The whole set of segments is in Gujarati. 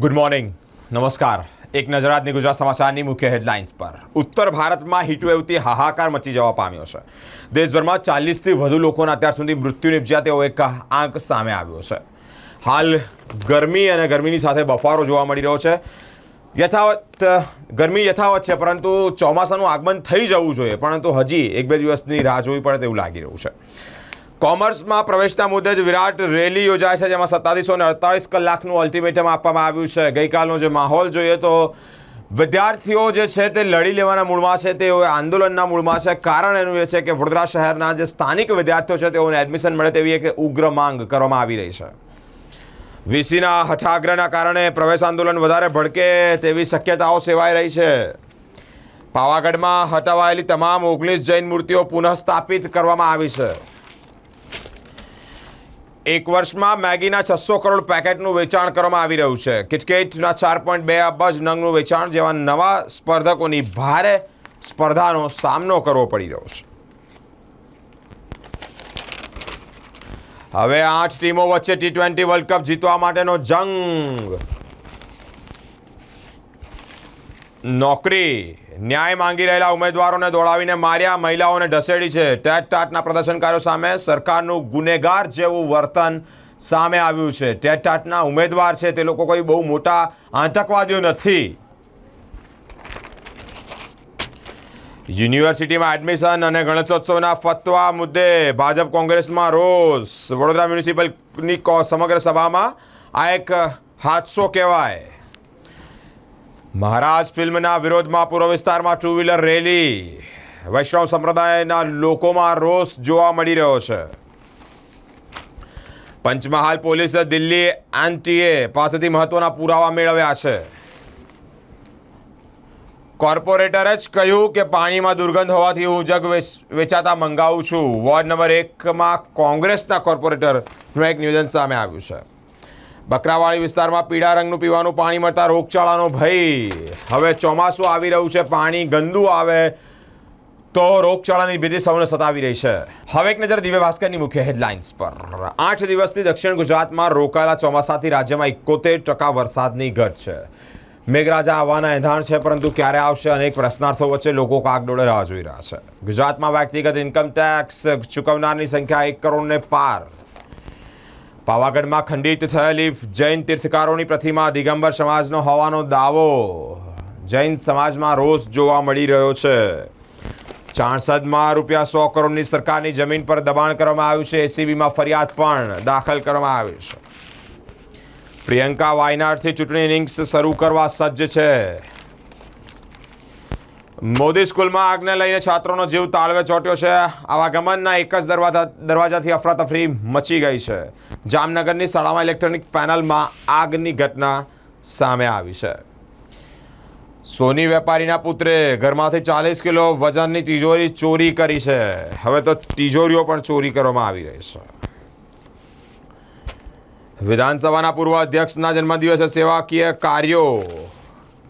ગુડ મોર્નિંગ નમસ્કાર એક નજર આજની ગુજરાત સમાચારની મુખ્ય હેડલાઇન્સ પર. ઉત્તર ભારતમાં હીટવેવથી હાહાકાર મચી જવા પામ્યો છે. દેશભરમાં ચાલીસથી વધુ લોકોના અત્યાર સુધી મૃત્યુ નિપજ્યા તેવો એક આંક સામે આવ્યો છે. હાલ ગરમી અને ગરમીની સાથે બફારો જોવા મળી રહ્યો છે. યથાવત, ગરમી યથાવત છે, પરંતુ ચોમાસાનું આગમન થઈ જવું જોઈએ, પરંતુ હજી એક બે દિવસની રાહ જોવી પડે તેવું લાગી રહ્યું છે. કોમર્સમાં પ્રવેશના મુદ્દે જ વિરાટ રેલી યોજાય છે, જેમાં સત્તાવીસો ને અડતાલીસ કલાકનું અલ્ટિમેટમ આપવામાં આવ્યું છે. ગઈકાલનો જે માહોલ જોઈએ તો વિદ્યાર્થીઓ જે છે તે લડી લેવાના મૂળમાં છે તેઓ આંદોલનના મૂળમાં છે. કારણ એનું એ છે કે વડોદરા શહેરના જે સ્થાનિક વિદ્યાર્થીઓ છે, તેઓને એડમિશન મળે તેવી એક ઉગ્ર માંગ કરવામાં આવી રહી છે. વીસીના હઠાગ્રહના કારણે પ્રવેશ આંદોલન વધારે ભડકે તેવી શક્યતાઓ સેવાઈ રહી છે. પાવાગઢમાં હટાવાયેલી તમામ ઓગણીસ જૈન મૂર્તિઓ પુનઃસ્થાપિત કરવામાં આવી છે. એક વર્ષમાં મેગીના છસો કરોડ પેકેટનું વેચાણ કરવામાં આવી રહ્યું છે. કિચકેટના ચાર પોઈન્ટ બે અબજ નંગનું વેચાણ જેવા નવા સ્પર્ધકોની ભારે સ્પર્ધાનો સામનો કરવો પડી રહ્યો છે. હવે આઠ ટીમો વચ્ચે ટી ટ્વેન્ટી વર્લ્ડ કપ જીતવા માટેનો જંગ. નોકરી. ન્યાય માંગી રહેલા ઉમેદવારોને દોડાવીને માર્યા. મહિલાઓને ઢસેડી છે. ટેટ ટાટના પ્રદર્શનકારીઓ સામે સરકારનું ગુનેગાર જેવું વર્તન સામે આવ્યું છે. ટેટ ટાટના ઉમેદવાર છે. તે લોકો કોઈ બહુ મોટા આતંકવાદીઓ નથી. યુનિવર્સિટીમાં એડમિશન અને ગણેશોત્સવના ફતવા મુદ્દે ભાજપ કોંગ્રેસમાં રોષ. વડોદરા મ્યુનિસિપલની સમગ્ર સભામાં આ એક હાદસો કહેવાય. મહારાજ ફિલ્મના વિરોધમાં પૂર્વ વિસ્તારમાં ટુ વ્હીલર રેલી. વૈષ્ણવ સંપ્રદાયના લોકોમાં રોષ જોવા મળી રહ્યો છે. પંચમહાલ પોલીસે દિલ્હી એનટીએ પાસેથી મહત્વના પુરાવા મેળવ્યા છે. કોર્પોરેટરે જ કહ્યું કે પાણીમાં દુર્ગંધ હોવાથી હું જગ વેચાતા મંગાવું છું. વોર્ડ નંબર એકમાં કોંગ્રેસના કોર્પોરેટરનું એક નિવેદન સામે આવ્યું છે. બકરાવાળી વિસ્તારમાં પીળા રંગનું પીવાનું પાણી મળતા રોગચાળાનો ભય. હવે ચોમાસું આવી રહ્યું છે, પાણી ગંદુ આવે તો રોગચાળાની ભીતિ સૌને સતાવી રહી છે. હવે એક નજર દિવ્ય ભાસ્કરની મુખ્ય હેડલાઇન્સ પર. આઠ દિવસથી દક્ષિણ ગુજરાતમાં રોકાયેલા ચોમાસાથી રાજ્યમાં એકોતેર ટકા વરસાદની ઘટ છે. મેઘરાજા આવવાના એંધાણ છે, પરંતુ ક્યારે આવશે અનેક પ્રશ્નાર્થો વચ્ચે લોકો કાગડોળે રાહ જોઈ રહ્યા છે. ગુજરાતમાં વ્યક્તિગત ઇન્કમ ટેક્સ ચૂકવનારની સંખ્યા એક કરોડને પાર. પાવાગઢમાં ખંડિત થયેલી જૈન તીર્થકારોની પ્રતિમા દિગંબર સમાજનો હોવાનો દાવો. જૈન સમાજમાં રોષ જોવા મળી રહ્યો છે. ચાણસદમાં રૂપિયા સો કરોડની સરકારની જમીન પર દબાણ કરવામાં આવ્યું છે. એસીબીમાં ફરિયાદ પણ દાખલ કરવામાં આવી છે. પ્રિયંકા વાયનાડથી ચૂંટણી ઇનિંગ્સ શરૂ કરવા સજ્જ છે. મોદી સ્કૂલમાં આગને લઈને છાત્રોનો જીવ તાળવે ચોટ્યો છે. આવાગમનના એક જ દરવાજા દરવાજાથી અફરાતફરી મચી ગઈ છે. જામનગરની શાળામાં ઇલેક્ટ્રોનિક પેનલમાં આગની ઘટના સામે આવી છે. સોની વેપારીના પુત્રે ઘરમાંથી ચાલીસ કિલો વજનની તિજોરી ચોરી કરી છે. હવે તો તિજોરીઓ પણ ચોરી કરવામાં આવી રહી છે. વિધાનસભાના પૂર્વ અધ્યક્ષના જન્મદિવસે સેવાકીય કાર્યો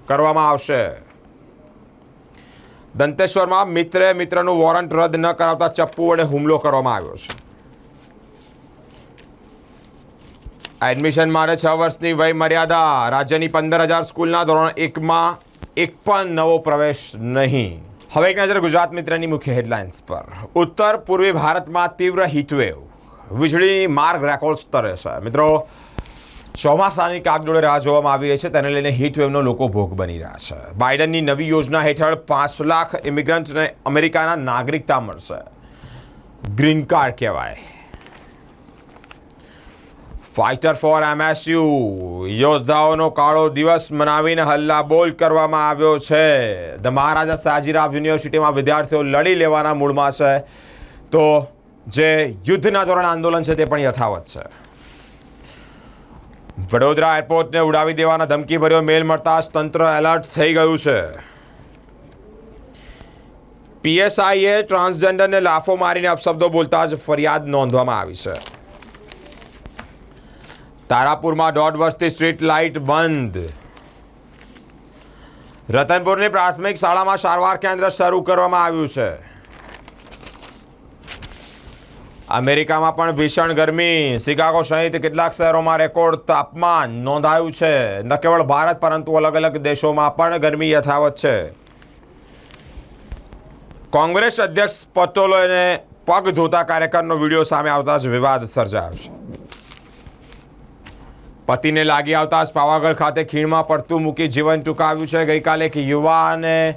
કરવામાં આવશે. દંતેશ્વરમાં મિત્રે મિત્રનું વોરંટ રદ ન કરાવતા ચપ્પુ વડે હુમલો કરવામાં આવ્યો છે. એડમિશન માટે છ વર્ષની વય મર્યાદા રાજ્યની પંદર હજાર સ્કૂલના ધોરણ એકમાં એક પણ નવો પ્રવેશ નહીં. હવે એક નજર ગુજરાત મિત્રની મુખ્ય હેડલાઇન્સ પર. ઉત્તર પૂર્વી ભારતમાં તીવ્ર હીટવેવ. વીજળીની માર્ગ રેકોર્ડ સ્તરે છે. મિત્રો ચોમાસાની કાગડોળે રાહ જોવામાં આવી રહી છે. તેને લઈને હીટવેવનો લોકો ભોગ બની રહ્યા છે. બાઇડનની નવી યોજના હેઠળ પાંચ લાખ ઇમિગ્રન્ટને અમેરિકાના નાગરિકતા મળશે. ગ્રીન કાર્ડ કહેવાય. Fighter for MSU. યોદ્ધાઓનો કાળો દિવસ મનાવીને હલ્લાબોલ કરવામાં આવ્યો છે. ધ મહારાજા સાજીરાવ યુનિવર્સિટીમાં વિદ્યાર્થીઓ લડી લેવાના મૂળમાં છે. તો જે યુદ્ધના ધોરણ આંદોલન છે તે પણ યથાવત છે. વડોદરા એરપોર્ટને ઉડાવી દેવાના ધમકીભર્યો મેલ મળતા જ તંત્ર એલર્ટ થઈ ગયું છે. પીએસઆઈએ ટ્રાન્સજેન્ડરને લાફો મારીને અપશબ્દો બોલતા જ ફરિયાદ નોંધવામાં આવી છે. તારાપુરમાં દોઢ વર્ષથી સ્ટ્રીટ લાઇટ બંધ. રતનપુરની પ્રાથમિક શાળામાં સારવાર કેન્દ્ર શરૂ કરવામાં આવ્યું છે. અમેરિકામાં પણ ભીષણ ગરમી. શિકાગો સહિત કેટલાક શહેરોમાં રેકોર્ડ તાપમાન નોંધાયું છે. ન કેવળ ભારત, પરંતુ અલગ અલગ દેશોમાં પણ ગરમી યથાવત છે. કોંગ્રેસ અધ્યક્ષ પટોલેને પગ ધોતા કાર્યકરનો વીડિયો સામે આવતા જ વિવાદ સર્જાયો છે. પતિને લાગી આવતા જ પાવાગઢ ખાતે ખીણમાં પડતું મૂકી જીવન ટૂંકાવ્યું છે. ગઈકાલે એક યુવાને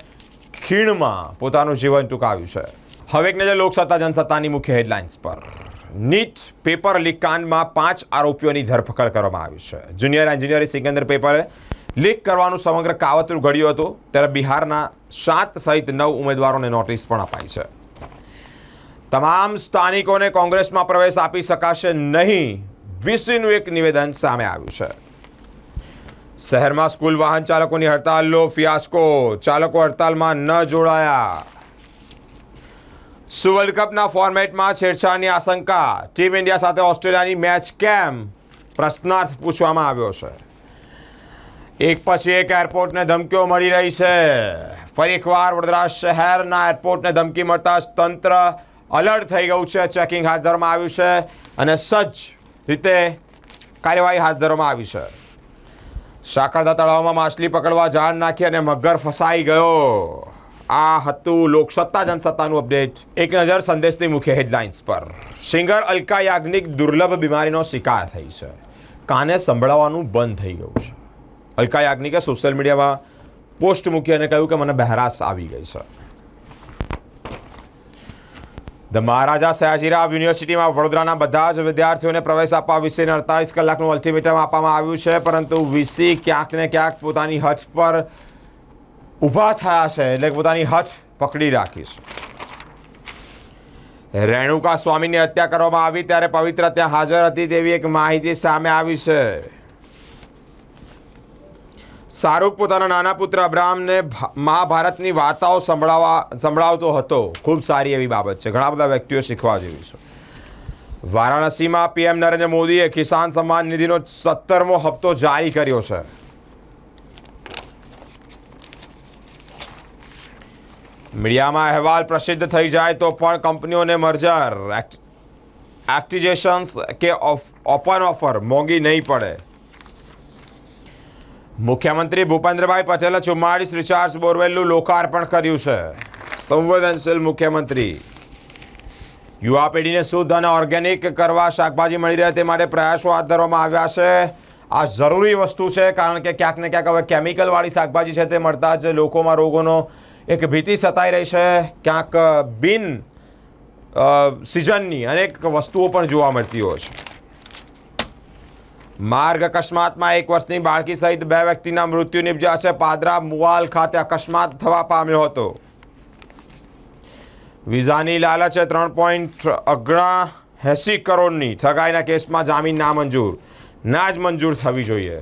ખીણમાં પોતાનું જીવન ટૂંકાવ્યું છે. હવે એક નજર લોકસત્તા જનસત્તાની મુખ્ય હેડલાઇન્સ પર. નીટ પેપર લીક કાંડમાં પાંચ આરોપીઓની ધરપકડ કરવામાં આવી છે. જુનિયર એન્જિનિયરિંગ સિકંદર પેપરે લીક કરવાનું સમગ્ર કાવતરું ઘડ્યું હતું, ત્યારે બિહારના સાત સહિત નવ ઉમેદવારોને નોટિસ પણ અપાઈ છે. તમામ સ્થાનિકોને કોંગ્રેસમાં પ્રવેશ આપી શકાશે નહીં, વીસીનું એક નિવેદન સામે આવ્યું છે. શહેરમાં સ્કૂલ વાહન ચાલકોની હડતાલનો ફિયાસ્કો, ચાલકો હડતાલમાં ન જોડાયા. સુ વર્લ્ડ કપના ફોર્મેટમાં છેડછાડની આશંકા. ટીમ ઇન્ડિયા સાથે ઓસ્ટ્રેલિયાની મેચ કેમ? પ્રશ્નાર્થ પૂછવામાં આવ્યો છે. એક પછી એક એરપોર્ટને ધમકીઓ મળી રહી છે. ફરી એકવાર વડોદરા શહેરના એરપોર્ટને ધમકી મળતા તંત્ર અલર્ટ થઈ ગયું છે. ચેકિંગ હાથ ધરવામાં આવ્યું છે અને સજ્જ રીતે કાર્યવાહી હાથ ધરવામાં આવી છે. સાકરદા તળાવમાં માછલી પકડવા જાળ નાખી અને મગર ફસાઈ ગયો. આ હતું લોકસત્તા જનસત્તાનું અપડેટ. એક નજર સંદેશની મુખ્ય હેડલાઇન્સ પર. સિંગર અલકા યાજ્ઞિક દુર્લભ બીમારીનો શિકાર થઈ છે. કાને સંભળાવવાનું બંધ થઈ ગયું છે. અલકા યાજ્ઞિકે સોશિયલ મીડિયામાં પોસ્ટ મૂકી અને કહ્યું કે મને બહેરાશ આવી ગઈ છે. ધ મહારાજા સયાજીરાવ યુનિવર્સિટીમાં વડોદરાના બધા જ વિદ્યાર્થીઓને પ્રવેશ આપવા વિશેને અડતાલીસ કલાકનું અલ્ટિમેટમ આપવામાં આવ્યું છે, પરંતુ વીસી ક્યાંક ને ક્યાંક પોતાની હજ પર ઊભા થયા છે એટલે પોતાની હથ પકડી રાખી છે રેણુકા સ્વામીની હત્યા કરવામાં આવી ત્યારે પવિત્ર ત્યાં હાજર હતી તેવી એક માહિતી સામે આવી છે. શાહરૂખ પોતાના નાના પુત્ર અબ્રાહમને મહાભારતની વાર્તાઓ સંભળાવા સંભળાવતો હતો. ખૂબ સારી એવી બાબત છે. ઘણા બધા વ્યક્તિઓ શીખવા જેવી છે. વારાણસીમાં પીએમ નરેન્દ્ર મોદીએ કિસાન સન્માન નિધિનો સત્તરમો હપ્તો જારી કર્યો છે. મીડિયામાં અહેવાલ પ્રસિદ્ધ થઈ જાય તો પણ કંપનીઓને મર્જર. એક્ટિજેશન્સ કે ઓપન ઓફર મોંઘી નહીં પડે. મુખ્યમંત્રી ભૂપેન્દ્રભાઈ પટેલે ચુમ્માળીસ રિચાર્જ બોરવેલનું લોકાર્પણ કર્યું છે. સંવેદનશીલ મુખ્યમંત્રી. યુવા પેઢીને શુદ્ધ અને ઓર્ગેનિક કરવા શાકભાજી મળી રહે તે માટે પ્રયાસો હાથ ધરવામાં આવ્યા છે. આ જરૂરી વસ્તુ છે કારણ કે ક્યાંક ને ક્યાંક હવે કેમિકલવાળી શાકભાજી છે તે મળતા જ લોકોમાં રોગોનો એક ભીતિ સતાઈ રહી છે. ક્યાંક બિન સિઝનની અનેક વસ્તુઓ પણ જોવા મળતી હોય છે. માર્ગ અકસ્માતમાં એક વર્ષની બાળકી સહિત બે વ્યક્તિના મૃત્યુ નિપજ્યા છે. પાદરા મુવાલ ખાતે અકસ્માત થવા પામ્યો હતો. વિઝાની લાલચે ત્રણ પોઈન્ટ અગણા એંસી કરોડની ઠગાઈના કેસમાં જામીન ના મંજૂર ના જ મંજૂર થવી જોઈએ.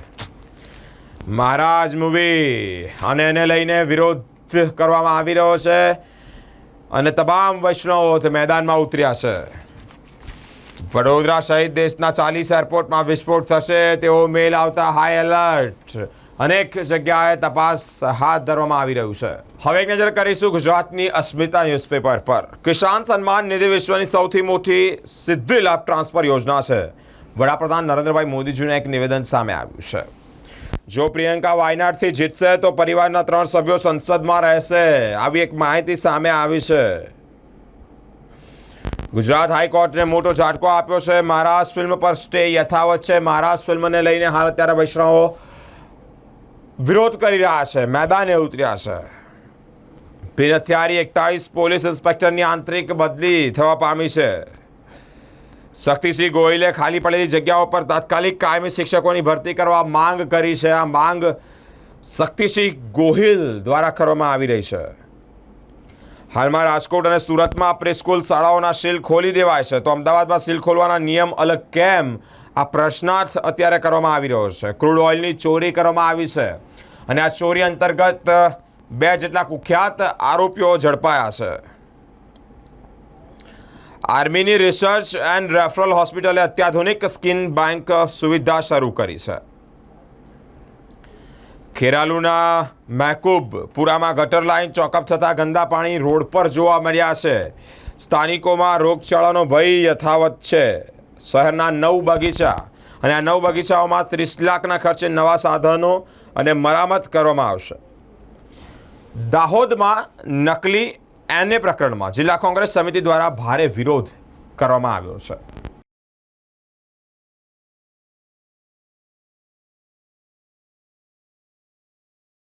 મહારાજ મૂવી અને એને લઈને વિરોધ કરવામાં આવી રહ્યો છે અને તમામ વૈષ્ણવો તે મેદાનમાં ઉતર્યા છે. વડોદરા સહિત દેશના ચાલીસ એરપોર્ટમાં વિસ્ફોટ થશે તેવો મેલ આવતા હાઈ એલર્ટ અનેક જગ્યાએ તપાસ હાથ ધરવામાં આવી રહ્યું છે. હવે એક નજર કરીશું ગુજરાતની અસ્મિતા ન્યૂઝપેપર પર. કિસાન સન્માન નિધિ વિશ્વની સૌથી મોટી સિદ્ધિ લાભ ટ્રાન્સફર યોજના છે. વડાપ્રધાન નરેન્દ્રભાઈ મોદીજીનું એક નિવેદન સામે આવ્યું છે. જો પ્રિયંકા વાયનાડથી જીતશે તો પરિવારના ત્રણ સભ્યો સંસદમાં રહેશે. આવી એક માહિતી સામે આવી છે. ગુજરાત હાઈકોર્ટને મોટો ઝાટકો આપ્યો છે. મહારાષ્ટ્ર ફિલ્મ પર સ્ટે યથાવત છે. મહારાષ્ટ્ર ફિલ્મને લઈને હાલ અત્યારે વૈષ્ણવો વિરોધ કરી રહ્યા છે. મેદાને ઉતર્યા છે. બિન હથિયારી એકતાળીસ પોલીસ ઇન્સ્પેક્ટરની આંતરિક બદલી થવા પામી છે. શક્તિસિંહ ગોહિલે ખાલી પડેલી જગ્યાઓ પર તાત્કાલિક કાયમી શિક્ષકોની ભરતી કરવા માંગ કરી છે. આ માંગ શક્તિસિંહ ગોહિલ દ્વારા કરવામાં આવી રહી છે. હાલમાં રાજકોટ અને સુરતમાં પ્રિસ્કૂલ શાળાઓના સીલ ખોલી દેવાય છે. તો અમદાવાદમાં સીલ ખોલવાના નિયમ અલગ કેમ? આ પ્રશ્નાર્થ અત્યારે કરવામાં આવી રહ્યો છે. ક્રૂડ ઓઇલની ચોરી કરવામાં આવી છે. અને આ ચોરી અંતર્ગત બે જેટલા કુખ્યાત આરોપીઓ ઝડપાયા છે. આર્મીની રિસર્ચ એન્ડ રેફરલ હોસ્પિટલે અત્યાધુનિક સ્કિન બેંક સુવિધા શરૂ કરી છે. ખેરાલુના મહેકૂબપુરામાં ગટર લાઇન ચોકઅપ થતાં ગંદા પાણી રોડ પર જોવા મળ્યા છે. સ્થાનિકોમાં રોગચાળાનો ભય યથાવત છે. શહેરના નવ બગીચા અને આ નવ બગીચાઓમાં ત્રીસ લાખના ખર્ચે નવા સાધનો અને મરામત કરવામાં આવશે. દાહોદમાં નકલી એનએ પ્રકરણમાં જિલ્લા કોંગ્રેસ સમિતિ દ્વારા ભારે વિરોધ કરવામાં આવ્યો છે.